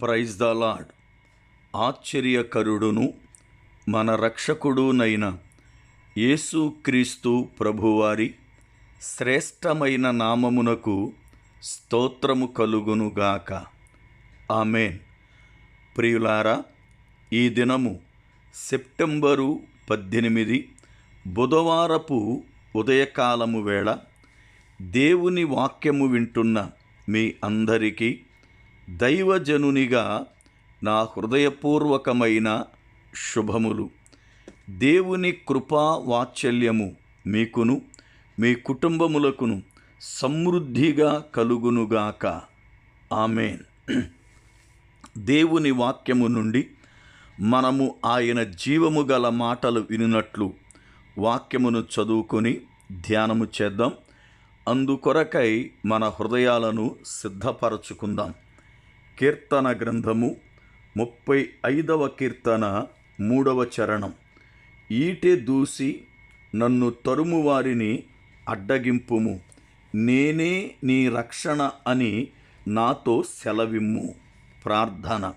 Praise the lord ఆశ్చర్యకరుడును మన రక్షకుడునైన యేసుక్రీస్తు ప్రభువారి శ్రేష్టమైన నామమునకు స్తోత్రము కలుగునుగాక ఆమెన్. ప్రియులారా ఈ దినము సెప్టెంబరు పద్దెనిమిది బుధవారపు ఉదయకాలము వేళ దేవుని వాక్యము వింటున్న మీ అందరికీ దైవజనునిగా నా హృదయపూర్వకమైన శుభములు. దేవుని కృపా వాత్సల్యము మీకును మీ కుటుంబములకును సమృద్ధిగా కలుగునుగాక. ఆమెన్. దేవుని వాక్యము నుండి మనము ఆయన జీవము గల మాటలు వినినట్లు వాక్యమును చదువుకొని ధ్యానము చేద్దాం. అందుకొరకై మన హృదయాలను సిద్ధపరచుకుందాం. కీర్తన గ్రంథము ముప్పై ఐదవ కీర్తన మూడవ చరణం. ఈటె దూసి నన్ను తరుమువారిని అడ్డగింపుము. నేనే నీ రక్షణ అని నాతో సెలవిమ్ము. ప్రార్థన.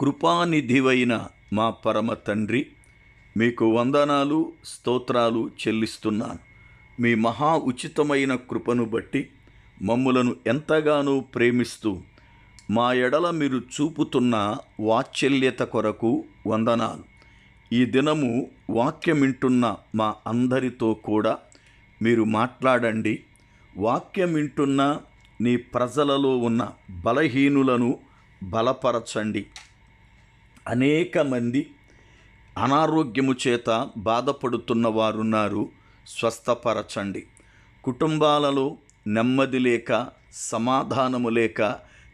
కృపానిధివైన మా పరమ తండ్రి మీకు వందనాలు స్తోత్రాలు చెల్లిస్తున్నాను. మీ మహా ఉచితమైన కృపను బట్టి మమ్ములను ఎంతగానో ప్రేమిస్తూ మా ఎడల మీరు చూపుతున్న వాత్సల్యత కొరకు వందనాలు. ఈ దినము వాక్యం వింటున్న మా అందరితో కూడా మీరు మాట్లాడండి. వాక్యం వింటున్న నీ ప్రజలలో ఉన్న బలహీనులను బలపరచండి. అనేక మంది అనారోగ్యము చేత బాధపడుతున్న వారున్నారు. స్వస్థపరచండి. కుటుంబాలలో నెమ్మది లేక సమాధానము లేక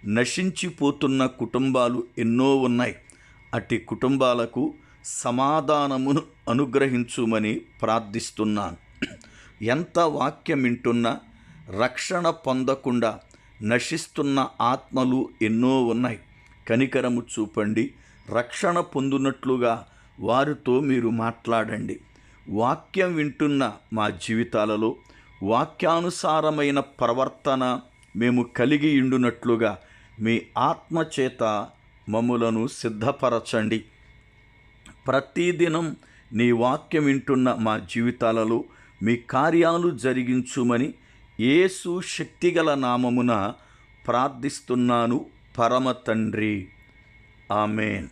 నశించిపోతున్న కుటుంబాలు ఎన్నో ఉన్నాయి. అట్టి కుటుంబాలకు సమాధానమును అనుగ్రహించుమని ప్రార్థిస్తున్నాను. ఎంత వాక్యం వింటున్నా రక్షణ పొందకుండా నశిస్తున్న ఆత్మలు ఎన్నో ఉన్నాయి. కనికరము చూపండి. రక్షణ పొందునట్లుగా వారితో మీరు మాట్లాడండి. వాక్యం వింటున్న మా జీవితాలలో వాక్యానుసారమైన ప్రవర్తన మేము కలిగి ఇండునట్లుగా మీ ఆత్మచేత మమ్ములను సిద్ధపరచండి. ప్రతిదినం నీ వాక్యం వింటున్న మా జీవితాలలో మీ కార్యాలు జరిగించుమని యేసు శక్తిగల నామమున ప్రార్థిస్తున్నాను పరమ తండ్రి. ఆమెన్.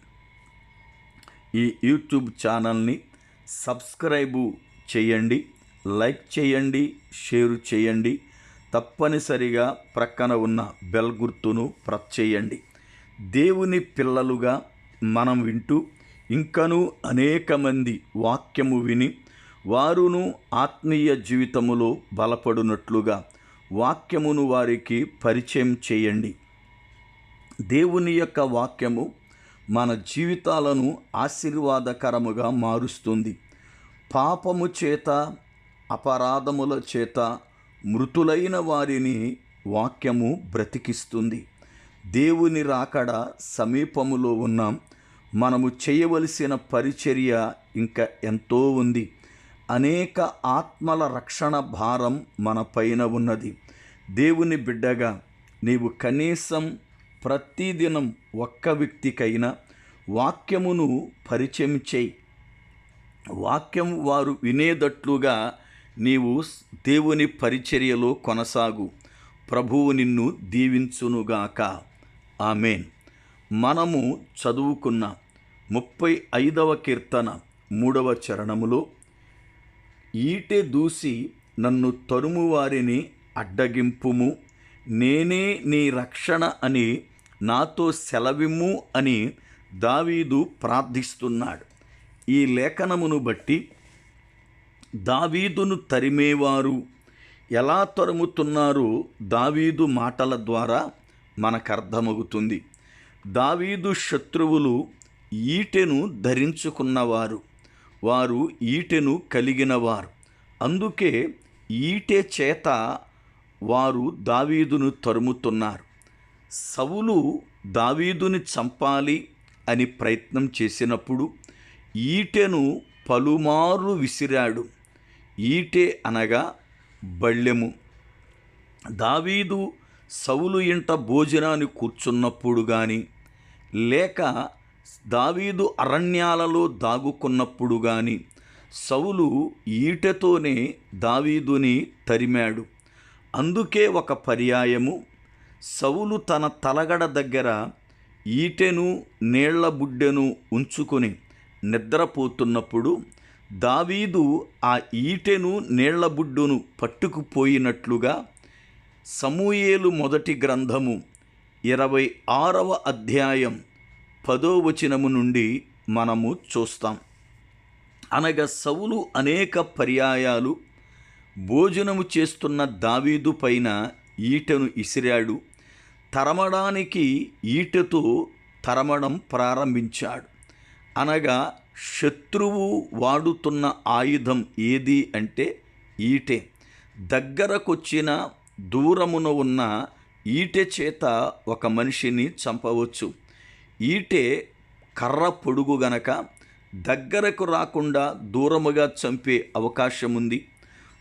ఈ యూట్యూబ్ ఛానల్ని సబ్స్క్రైబు చేయండి. లైక్ చేయండి షేర్ చేయండి. తప్పనిసరిగా ప్రక్కన ఉన్న బెల్ గుర్తును ప్రెస్ చేయండి. దేవుని పిల్లలుగా మనం వింటూ ఇంకనూ అనేక మంది వాక్యము విని వారును ఆత్మీయ జీవితములో బలపడునట్లుగా వాక్యమును వారికి పరిచయం చేయండి. దేవుని యొక్క వాక్యము మన జీవితాలను ఆశీర్వాదకరముగా మారుస్తుంది. పాపము చేత అపరాధముల చేత మృతులైన వారిని వాక్యము బ్రతికిస్తుంది. దేవుని రాకడ సమీపములో ఉన్నాం. మనము చేయవలసిన పరిచర్య ఇంకా ఎంతో ఉంది. అనేక ఆత్మల రక్షణ భారం మన పైన ఉన్నది. దేవుని బిడ్డగా నీవు కనీసం ప్రతిదినం ఒక్క వ్యక్తికైనా వాక్యమును పరిచయం చేయి. వాక్యం వారు వినేదట్లుగా నీవు దేవుని పరిచర్యలో కొనసాగు. ప్రభువు నిన్ను దీవించునుగాక. ఆమెన్. మనము చదువుకున్న ముప్పై ఐదవ కీర్తన మూడవ చరణములో ఈటె దూసి నన్ను తరుము వారిని అడ్డగింపుము. నేనే నీ రక్షణ అని నాతో సెలవిమ్ము అని దావీదు ప్రార్థిస్తున్నాడు. ఈ లేఖనమును బట్టి దావీదును తరిమేవారు. ఎలా తరుముతున్నారో దావీదు మాటల ద్వారా మనకు అర్థమవుతుంది దావీదు శత్రువులు ఈటెను ధరించుకున్నవారు. వారు ఈటెను కలిగినవారు. అందుకే ఈటె చేత వారు దావీదును తరుముతున్నారు. సవులు దావీదుని చంపాలి అని ప్రయత్నం చేసినప్పుడు ఈటెను పలుమార్లు విసిరాడు. ఈటే అనగా బళ్ళెము. దావీదు సౌలు ఇంట భోజనాన్ని కూర్చున్నప్పుడు కానీ లేక దావీదు అరణ్యాలలో దాగుకున్నప్పుడు కానీ సౌలు ఈటెతోనే దావీదుని తరిమాడు. అందుకే ఒక పర్యాయము. సౌలు తన తలగడ దగ్గర ఈటెను నీళ్ళ బుడ్డెను ఉంచుకొని నిద్రపోతున్నప్పుడు దావీదు ఆ ఈటెను నీళ్ళబుడ్డును పట్టుకుపోయినట్లుగా సమూయేలు మొదటి గ్రంథము ఇరవై ఆరవ అధ్యాయం పదో వచనము నుండి మనము చూస్తాం. అనగా సవులు అనేక పర్యాయాలు భోజనము చేస్తున్న దావీదు పైన ఈటను ఇసిరాడు. తరమడానికి ఈటతో తరమడం ప్రారంభించాడు. అనగా శత్రువు వాడుతున్న ఆయుధం ఏది అంటే ఈటే. దగ్గరకొచ్చిన దూరమున ఉన్న ఈటె చేత ఒక మనిషిని చంపవచ్చు. ఈటె కర్ర పొడుగు గనక దగ్గరకు రాకుండా దూరముగా చంపే అవకాశం ఉంది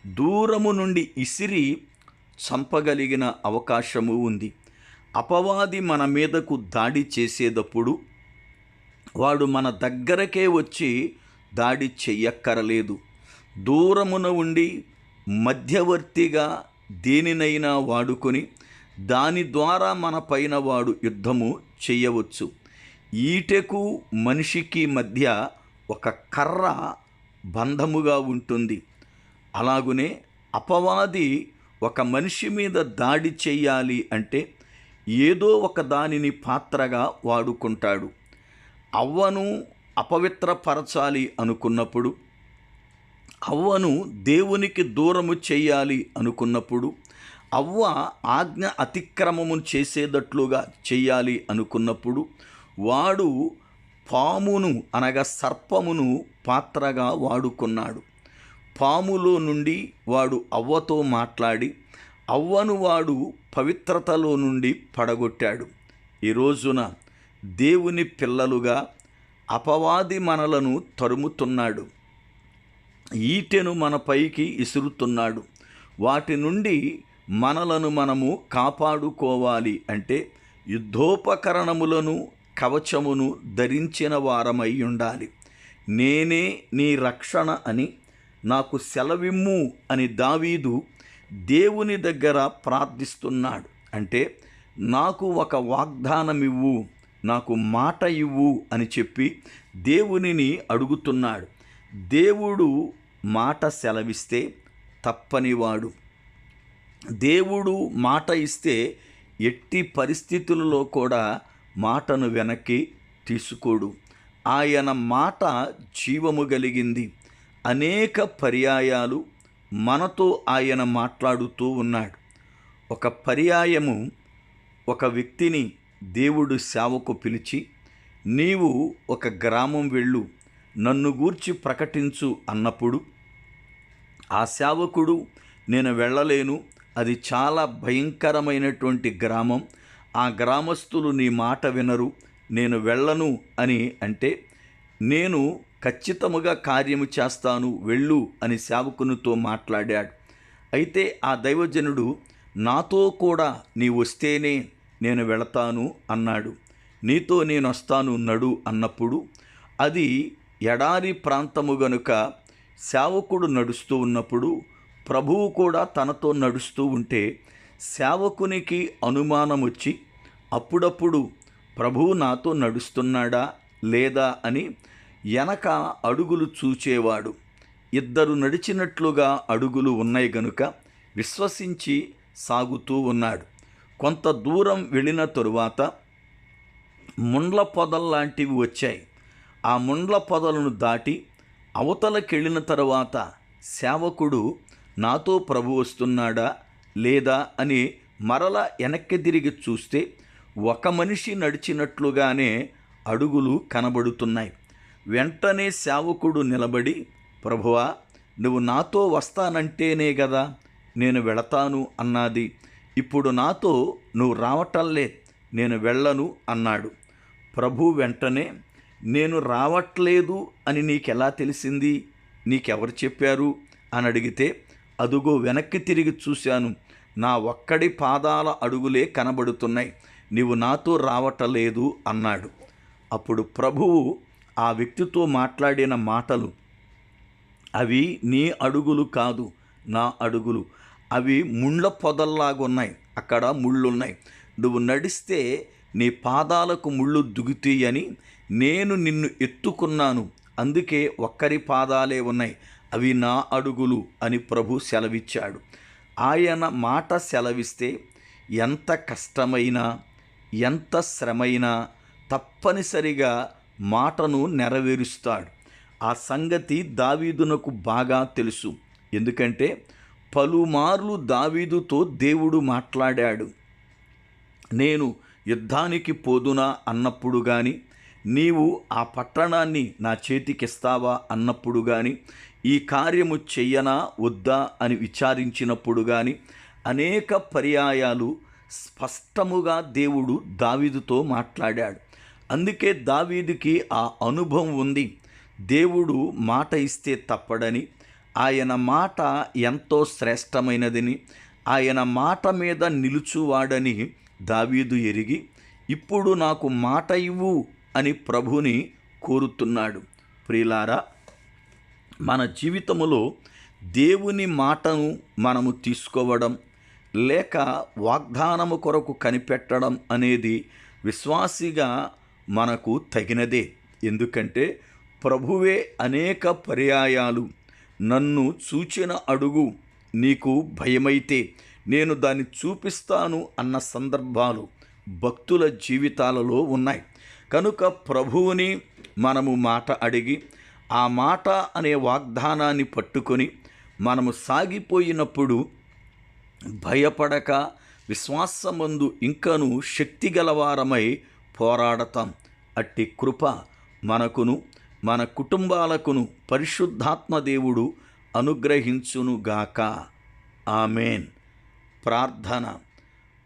దూరము నుండి ఇసిరి చంపగలిగిన అవకాశము ఉంది. అపవాది మన మీదకు దాడి చేసేటప్పుడు వాడు మన దగ్గరకే వచ్చి దాడి చెయ్యక్కరలేదు. దూరమున ఉండి మధ్యవర్తిగా దేనినైనా వాడుకొని దాని ద్వారా మన పైన వాడు యుద్ధము చేయవచ్చు ఈటెకు మనిషికి మధ్య ఒక కర్ర బంధముగా ఉంటుంది. అలాగునే అపవాది ఒక మనిషి మీద దాడి చెయ్యాలి అంటే ఏదో ఒక దానిని పాత్రగా వాడుకుంటాడు. అవ్వను అపవిత్రపరచాలి అనుకున్నప్పుడు అవ్వను దేవునికి దూరము చేయాలి అనుకున్నప్పుడు అవ్వ ఆజ్ఞ అతిక్రమము చేసేటట్లుగా చేయాలి అనుకున్నప్పుడు వాడు పామును అనగా సర్పమును పాత్రగా వాడుకున్నాడు. పాములో నుండి వాడు అవ్వతో మాట్లాడి అవ్వను వాడు పవిత్రతలో నుండి పడగొట్టాడు. ఈ రోజున దేవుని పిల్లలుగా అపవాది మనలను తరుముతున్నాడు. ఈటెను మన పైకి ఇసురుతున్నాడు. వాటి నుండి మనలను మనము కాపాడుకోవాలి అంటే యుద్ధోపకరణములను కవచమును ధరించిన వారమై ఉండాలి. నేనే నీ రక్షణ అని నాకు సెలవిమ్ము అని దావీదు దేవుని దగ్గర ప్రార్థిస్తున్నాడు. అంటే నాకు ఒక వాగ్దానమివ్వు. నాకు మాట ఇవ్వు అని చెప్పి దేవునిని అడుగుతున్నాడు. దేవుడు మాట సెలవిస్తే తప్పనివాడు. దేవుడు మాట ఇస్తే ఎట్టి పరిస్థితులలో కూడా మాటను వెనక్కి తీసుకోడు. ఆయన మాట జీవము కలిగింది. అనేక పర్యాయాలు మనతో ఆయన మాట్లాడుతూ ఉన్నాడు. ఒక పర్యాయము ఒక వ్యక్తిని దేవుడు సేవకు పిలిచి నీవు ఒక గ్రామం వెళ్ళు నన్ను గూర్చి ప్రకటించు అన్నప్పుడు ఆ సేవకుడు నేను వెళ్ళలేను అది చాలా భయంకరమైనటువంటి గ్రామం ఆ గ్రామస్తులు నీ మాట వినరు నేను వెళ్ళను అని అంటే నేను ఖచ్చితముగా కార్యము చేస్తాను వెళ్ళు అని సేవకునితో మాట్లాడాడు. అయితే ఆ దైవజనుడు నాతో కూడా నీ వస్తేనే నేను వెళతాను అన్నాడు. నీతో నేను వస్తాను నడు అన్నప్పుడు అది ఎడారి ప్రాంతము గనుక సేవకుడు నడుస్తూ ఉన్నప్పుడు ప్రభువు కూడా తనతో నడుస్తూ ఉంటే సేవకునికి అనుమానం వచ్చి అప్పుడప్పుడు ప్రభువు నాతో నడుస్తున్నాడా లేదా అని వెనక అడుగులు చూచేవాడు. ఇద్దరు నడిచినట్లుగా అడుగులు ఉన్నాయి గనుక విశ్వసించి సాగుతూ ఉన్నాడు. కొంత దూరం వెళ్ళిన తరువాత ముండ్ల పొదల్లాంటివి వచ్చాయి. ఆ ముండ్ల పొదలను దాటి అవతలకెళ్ళిన తరువాత సేవకుడు నాతో ప్రభు వస్తున్నాడా? లేదా? అని మరల వెనక్కి తిరిగి చూస్తే ఒక మనిషి నడిచినట్లుగానే అడుగులు కనబడుతున్నాయి. వెంటనే సేవకుడు నిలబడి ప్రభువా నువ్వు నాతో వస్తానంటేనే కదా నేను వెళతాను అన్నది. ఇప్పుడు నాతో నువ్వు రావటంలే నేను వెళ్ళను అన్నాడు. ప్రభు వెంటనే నేను రావట్లేదు అని నీకెలా తెలిసింది? నీకెవరు చెప్పారు? అని అడిగితే అదుగో వెనక్కి తిరిగి చూశాను. నా ఒక్కడి పాదాల అడుగులే కనబడుతున్నాయి. నీవు నాతో రావటలేదు అన్నాడు. అప్పుడు ప్రభువు ఆ వ్యక్తితో మాట్లాడిన మాటలు అవి నీ అడుగులు కాదు నా అడుగులు. అవి ముళ్ళ పొదల్లాగా ఉన్నాయి. అక్కడ ముళ్ళున్నాయి. నువ్వు నడిస్తే నీ పాదాలకు ముళ్ళు దుగుతాయని నేను నిన్ను ఎత్తుకున్నాను. అందుకే ఒక్కరి పాదాలే ఉన్నాయి. అవి నా అడుగులు అని ప్రభు సెలవిచ్చాడు. ఆయన మాట సెలవిస్తే ఎంత కష్టమైనా ఎంత శ్రమైనా తప్పనిసరిగా మాటను నెరవేరుస్తాడు. ఆ సంగతి దావీదునకు బాగా తెలుసు. ఎందుకంటే పలుమార్లు దావీదుతో దేవుడు మాట్లాడాడు. నేను యుద్ధానికి పోదునా అన్నప్పుడు కానీ నీవు ఆ పట్టణాన్ని నా చేతికిస్తావా అన్నప్పుడు కానీ ఈ కార్యము చెయ్యనా వద్దా అని విచారించినప్పుడు కానీ అనేక పర్యాయాలు స్పష్టముగా దేవుడు దావీదుతో మాట్లాడాడు. అందుకే దావీదుకి ఆ అనుభవం ఉంది. దేవుడు మాట ఇస్తే తప్పడని ఆయన మాట ఎంతో శ్రేష్టమైనదని ఆయన మాట మీద నిలుచువాడని దావీదు ఎరిగి ఇప్పుడు నాకు మాట ఇవ్వు అని ప్రభుని కోరుతున్నాడు. ప్రియులారా మన జీవితములో దేవుని మాటను మనము తీసుకోవడం లేక వాగ్దానము కొరకు కనిపెట్టడం అనేది విశ్వాసిగా మనకు తగినదే. ఎందుకంటే ప్రభువే అనేక పర్యాయాలు నన్ను చూచిన అడుగు నీకు భయమైతే నేను దాన్ని చూపిస్తాను అన్న సందర్భాలు భక్తుల జీవితాలలో ఉన్నాయి. కనుక ప్రభువుని మనము మాట అడిగి ఆ మాట అనే వాగ్దానాన్ని పట్టుకొని మనము సాగిపోయినప్పుడు భయపడక విశ్వాసమందు ఇంకను శక్తి గలవారమై పోరాడతాం. అట్టి కృప మనకును మన కుటుంబాలకును పరిశుద్ధాత్మ దేవుడు అనుగ్రహించునుగాక ఆమెన్. ప్రార్థన.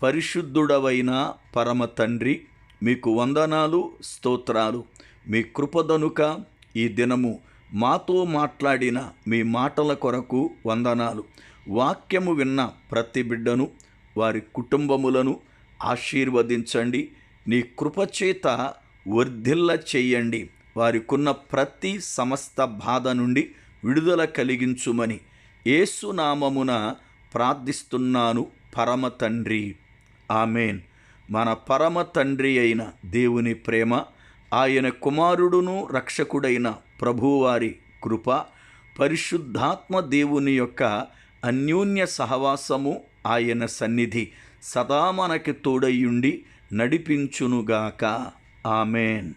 పరిశుద్ధుడవైన పరమ తండ్రి మీకు వందనాలు స్తోత్రాలు. మీ కృపదనుక ఈ దినము మాతో మాట్లాడిన మీ మాటల కొరకు వందనాలు. వాక్యము విన్న ప్రతి బిడ్డను వారి కుటుంబములను ఆశీర్వదించండి. నీ కృపచేత వర్ధిల్ల చేయండి వారికున్న ప్రతి సమస్త బాధ నుండి విడుదల కలిగించుమని ఏసునామమున ప్రార్థిస్తున్నాను పరమ తండ్రి. ఆమెన్. మన పరమ తండ్రి అయిన దేవుని ప్రేమ ఆయన కుమారుడును రక్షకుడైన ప్రభువారి కృప పరిశుద్ధాత్మ దేవుని యొక్క అన్యోన్య సహవాసము ఆయన సన్నిధి సదా మనకి తోడయ్యుండి నడిపించునుగాక. ఆమెన్.